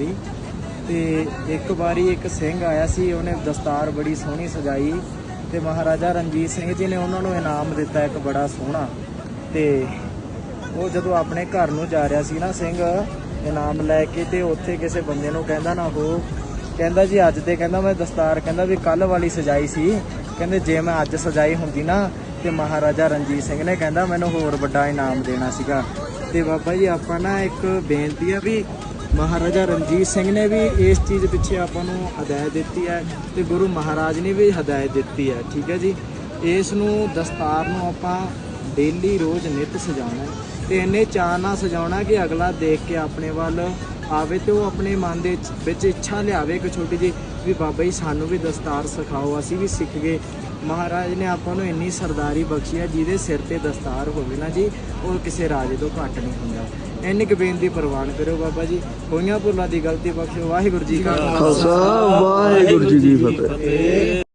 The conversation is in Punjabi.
ਦੀ। ਤੇ ਇੱਕ ਵਾਰੀ ਇੱਕ ਸਿੰਘ ਆਇਆ ਸੀ, ਉਹਨੇ ਦਸਤਾਰ ਬੜੀ ਸੋਹਣੀ ਸਜਾਈ ਤੇ ਮਹਾਰਾਜਾ ਰਣਜੀਤ ਸਿੰਘ ਜੀ ਨੇ ਉਹਨਾਂ ਨੂੰ ਇਨਾਮ ਦਿੱਤਾ ਇੱਕ ਬੜਾ ਸੋਹਣਾ। ਤੇ ਉਹ ਜਦੋਂ ਆਪਣੇ ਘਰ ਨੂੰ ਜਾ ਰਿਹਾ ਸੀ ਨਾ ਸਿੰਘ, ਇਨਾਮ ਲੈ ਕੇ ਤੇ ਉੱਥੇ ਕਿਸੇ ਬੰਦੇ ਨੂੰ ਕਹਿੰਦਾ ਨਾ ਉਹ ਕਹਿੰਦਾ ਜੀ ਅੱਜ ਤੇ ਕਹਿੰਦਾ ਮੈਂ ਦਸਤਾਰ, ਕਹਿੰਦਾ ਵੀ ਕੱਲ ਵਾਲੀ ਸਜਾਈ ਸੀ। ਕਹਿੰਦੇ ਜੇ ਮੈਂ ਅੱਜ ਸਜਾਈ ਹੁੰਦੀ ਨਾ ਤੇ ਮਹਾਰਾਜਾ ਰਣਜੀਤ ਸਿੰਘ ਨੇ ਕਹਿੰਦਾ ਮੈਨੂੰ ਹੋਰ ਵੱਡਾ ਇਨਾਮ ਦੇਣਾ ਸੀਗਾ। ਤੇ ਬਾਬਾ ਜੀ, ਆਪਾਂ ਨਾ ਇੱਕ ਬੇਨਤੀ ਆ ਵੀ ਮਹਾਰਾਜਾ ਰਣਜੀਤ ਸਿੰਘ ਨੇ ਵੀ ਇਸ ਚੀਜ਼ ਪਿੱਛੇ ਆਪਾਂ ਨੂੰ ਹਦਾਇਤ ਦਿੱਤੀ ਹੈ ਤੇ ਗੁਰੂ ਮਹਾਰਾਜ ਨੇ ਵੀ ਹਦਾਇਤ ਦਿੱਤੀ ਹੈ, ਠੀਕ ਹੈ ਜੀ। ਇਸ ਨੂੰ ਦਸਤਾਰ ਨੂੰ ਆਪਾਂ ਡੇਲੀ ਰੋਜ਼ ਨਿਤ ਸਜਾਉਣਾ ਹੈ। ਤੇ ਇੰਨੇ ਚਾਅ ਨਾਲ ਸਜਾਉਣਾ ਕਿ ਅਗਲਾ ਦੇਖ ਕੇ ਆਪਣੇ ਵੱਲ ਆਵੇ ਤੇ ਉਹ ਆਪਣੇ ਮਨ ਦੇ ਵਿੱਚ- ਇੱਛਾ ਲਿਆਵੇ ਇੱਕ ਛੋਟੀ ਜਿਹੀ ਵੀ ਬਾਬਾ ਜੀ ਸਾਨੂੰ ਵੀ ਦਸਤਾਰ ਸਿਖਾਓ ਅਸੀਂ ਵੀ ਸਿੱਖ ਗਏ। ਮਹਾਰਾਜ ਨੇ ਆਪਾਂ ਨੂੰ ਇੰਨੀ ਸਰਦਾਰੀ ਬਖਸ਼ੀ ਹੈ ਜਿਹਦੇ ਸਿਰ ਤੇ ਦਸਤਾਰ ਹੋਵੇ ਨਾ ਜੀ ਉਹ ਕਿਸੇ ਰਾਜੇ ਤੋਂ ਘੱਟ ਨਹੀਂ ਹੁੰਦਾ। ਇੰਨੀ ਕੁ ਬੇਨਤੀ ਪ੍ਰਵਾਨ ਕਰਿਓ ਬਾਬਾ ਜੀ। ਹੋਈਆਂ ਭੁੱਲਾਂ ਦੀ ਗਲਤੀ ਬਖਸ਼ੋ ਵਾਹਿਗੁਰੂ ਜੀ ਕਾ ਖਾਲਸਾ। ਵਾਹਿਗੁਰੂ ਜੀ ਕੀ ਫਤਿਹ।